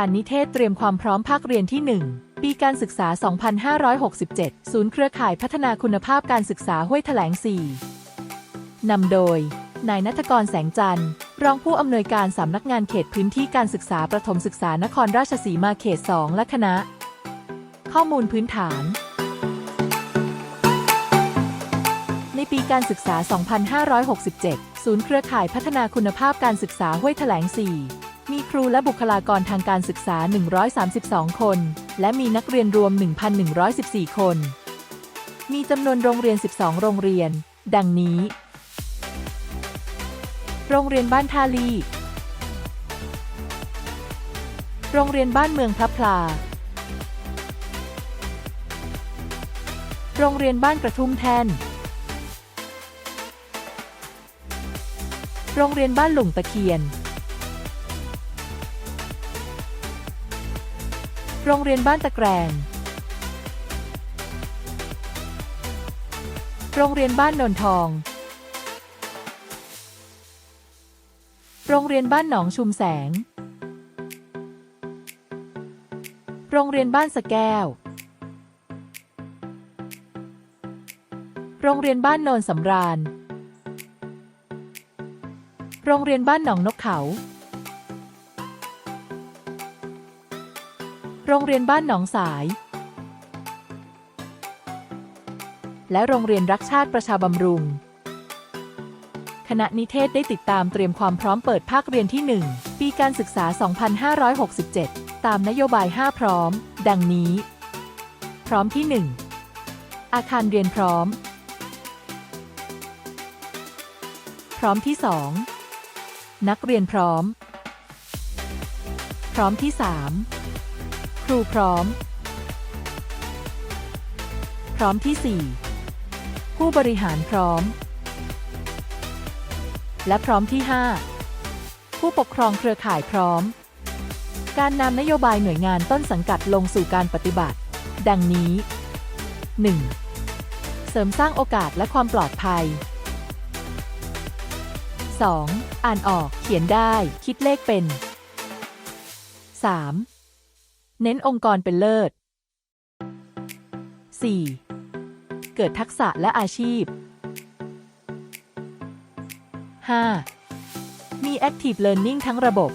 การนิเทศเตรียมความพร้อมภาคเรียนที่ 1 ปีการศึกษา 2567 ศูนย์เครือข่ายพัฒนาคุณภาพการศึกษาห้วยแถลง 4 นำโดย นายนัทกรแสงจันทร์ รองผู้อำนวยการสำนักงานเขตพื้นที่การศึกษาประถมศึกษานครราชสีมาเขต 2 และคณะ ข้อมูลพื้นฐาน ในปีการศึกษา 2567 ศูนย์เครือข่ายพัฒนาคุณภาพการศึกษาห้วยแถลง 4 มีครูและบุคลากรทางการศึกษา 132 คน และมีนักเรียนรวม 1,114 คน มีจำนวนโรงเรียน 12 โรงเรียน ดังนี้ โรงเรียนบ้านท่าลี โรงเรียนบ้านเมืองพระพลา โรงเรียนบ้านกระทุ่มแท่น โรงเรียนบ้านหลุงตะเคียน โรงเรียนบ้านตะแกรง โรงเรียนบ้านนนทอง โรงเรียนบ้านหนองชุมแสง โรงเรียนบ้านสะแก้ว โรงเรียนบ้านโนนสำราญ โรงเรียนบ้านหนองนกเขา โรงเรียนบ้านหนองสาย และโรงเรียนรักชาติประชาบำรุง คณะนิเทศได้ติดตามเตรียมความพร้อมเปิดภาคเรียนที่ 1 ปีการศึกษา 2567 ตามนโยบาย 5 พร้อม ดังนี้ พร้อมที่ 1 อาคารเรียนพร้อม พร้อมที่ 2 นักเรียนพร้อม พร้อมที่ 3 ครูพร้อม พร้อมที่ 4 ผู้บริหารพร้อม และพร้อมที่ 5 ผู้ปกครองเครือข่ายพร้อม การนำนโยบายหน่วยงานต้นสังกัดลงสู่การปฏิบัติ ดังนี้ 1. เสริมสร้างโอกาสและความปลอดภัย 2. อ่านออก เขียนได้ คิดเลขเป็น 3. เน้นองค์กรเป็นเลิศ 4. เกิดทักษะและอาชีพ 5. มี Active Learning ทั้งระบบ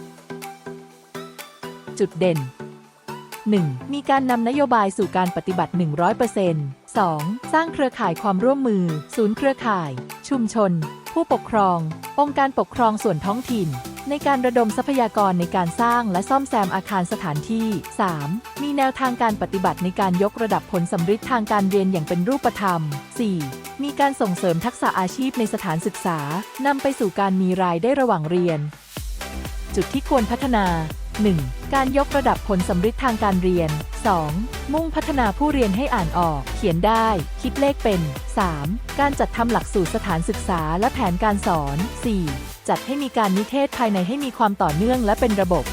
จุดเด่น 1. มีการนำนโยบายสู่การปฏิบัติ 100% 2. สร้างเครือข่ายความร่วมมือ ศูนย์เครือข่าย ชุมชน ผู้ปกครอง องค์การปกครองส่วนท้องถิ่น ในการระดมทรัพยากรในการสร้างและซ่อมแซมอาคารสถานที่ 3. มีแนวทางการปฏิบัติในการยกระดับผลสำฤทธิ์ทางการเรียนอย่างเป็นรูปธรรม 4. มีการส่งเสริมทักษะอาชีพในสถานศึกษานำไปสู่การมีรายได้ระหว่างเรียน จุดที่ควรพัฒนา 1. การยกระดับผลสำฤทธิ์ทางการเรียน 2. มุ่งพัฒนาผู้เรียนให้อ่านออก เขียนได้ คิดเลขเป็น 3. การจัดทำหลักสูตรสถานศึกษาและแผนการสอน 4. จัดให้มีการนิเทศภายในให้มีความต่อเนื่องและเป็นระบบ